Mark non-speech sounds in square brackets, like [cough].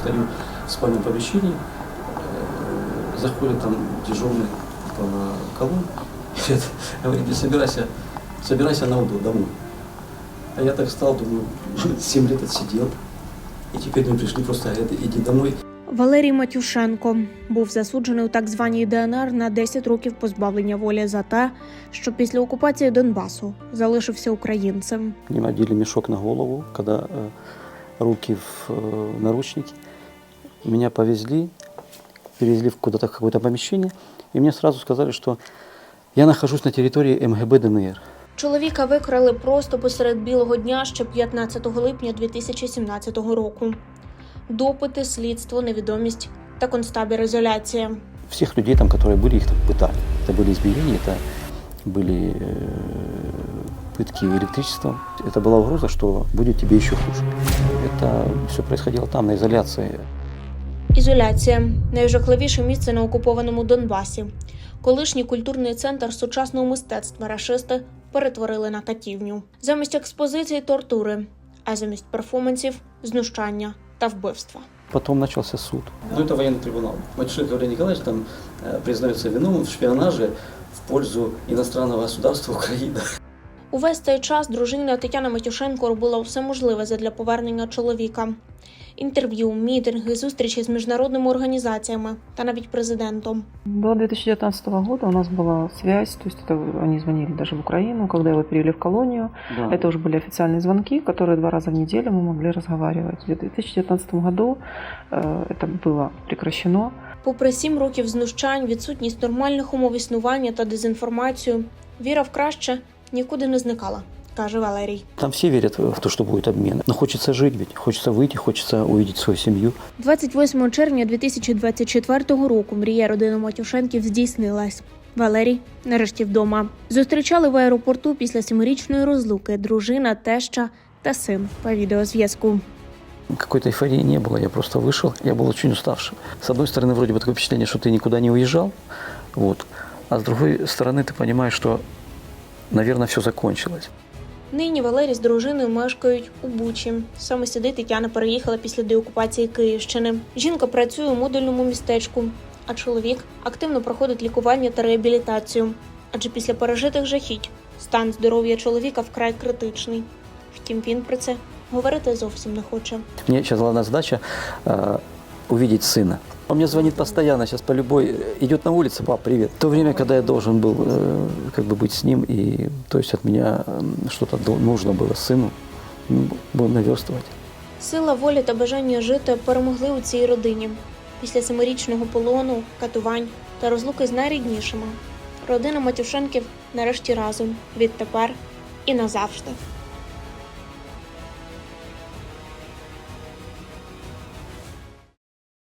стою в спальном помещении, э, заходит там дежурный по колонн, [laughs] говорит, говорит, не собирайся, собирайся на УДО домой. А я так встал, думаю, 7 лет отсидел. И теперь мне пришли просто, говорят, иди домой. Валерій Матюшенко був засуджений у так званій ДНР на 10 років позбавлення волі за те, що після окупації Донбасу залишився українцем. Мне одели мешок на голову, когда э, руки в э, наручники. Меня повезли, перевезли в куда-то в какое-то помещение, и мне сразу сказали, что я нахожусь на территории МГБ ДНР. Чоловіка викрали просто посеред білого дня ще 15 липня 2017 року. Допити, слідство, невідомість та концтабір ізоляція. Всех людей, там, которые были, их там пытали. Это были избиения, это были э, пытки электричеством. Это была угроза, что будет тебе еще хуже. Это все происходило там, на изоляции. Ізоляція найжахливіше місце на окупованому Донбасі. Колишній культурний центр сучасного мистецтва рашисти перетворили на катівню. Замість експозиції тортури, а замість перформансів знущання та вбивства. Потом начался суд. Ну, это военный трибунал. Матюшенко Валерий Николаевич там э, признается виновным в шпионаже в пользу иностранного государства Украина. Увесь цей час дружина Тетяна Матюшенко робила все можливе задля повернення чоловіка. Інтерв'ю, мітинги, зустрічі з міжнародними організаціями та навіть президентом. До 2019 года у нас была связь, то есть это они звонили даже в Украину, когда его перевели в колонию. Да. Это уже были официальные звонки, которые два раза в неделю мы могли разговаривать. В 2019 году э, это было прекращено. Попри сім років знущань, відсутність нормальних умов існування та дезінформацію, віра в краще нікуди не зникала, каже Валерій. Там все верят в то, что будет обмен. Но хочется жить ведь, хочется выйти, хочется увидеть свою семью. 28 червня 2024 року мрія родини Матюшенків здійснилась. Валерій нарешті вдома. Зустрічали в аеропорту після семирічної розлуки дружина, теща та син по відеозв'язку. Какой-то эйфории не было, я просто вышел, я был очень уставшим. С одной стороны, вроде бы такое впечатление, что ты никуда не уезжал, вот. а с другой стороны, ты понимаешь, что, наверное, все закончилось. Нині Валерій з дружиною мешкають у Бучі. Саме сюди Тетяна переїхала після деокупації Київщини. Жінка працює у модульному містечку, а чоловік активно проходить лікування та реабілітацію. Адже після пережитих жахіть стан здоров'я чоловіка вкрай критичний. Втім, він про це говорити зовсім не хоче. Мне сейчас главная задача э, увидеть сына. Он мне звонит постоянно, сейчас по любой, э, идет на улице, пап, привет. В то время, когда я должен был э, как бы быть с ним, и то есть от меня м, что-то до- нужно было сыну, м, будем наверстывать. Сила волі та бажання жити перемогли у цій родині. Після семирічного полону, катувань та розлуки з найріднішими. Родина Матюшенків нарешті разом відтепер і назавжди.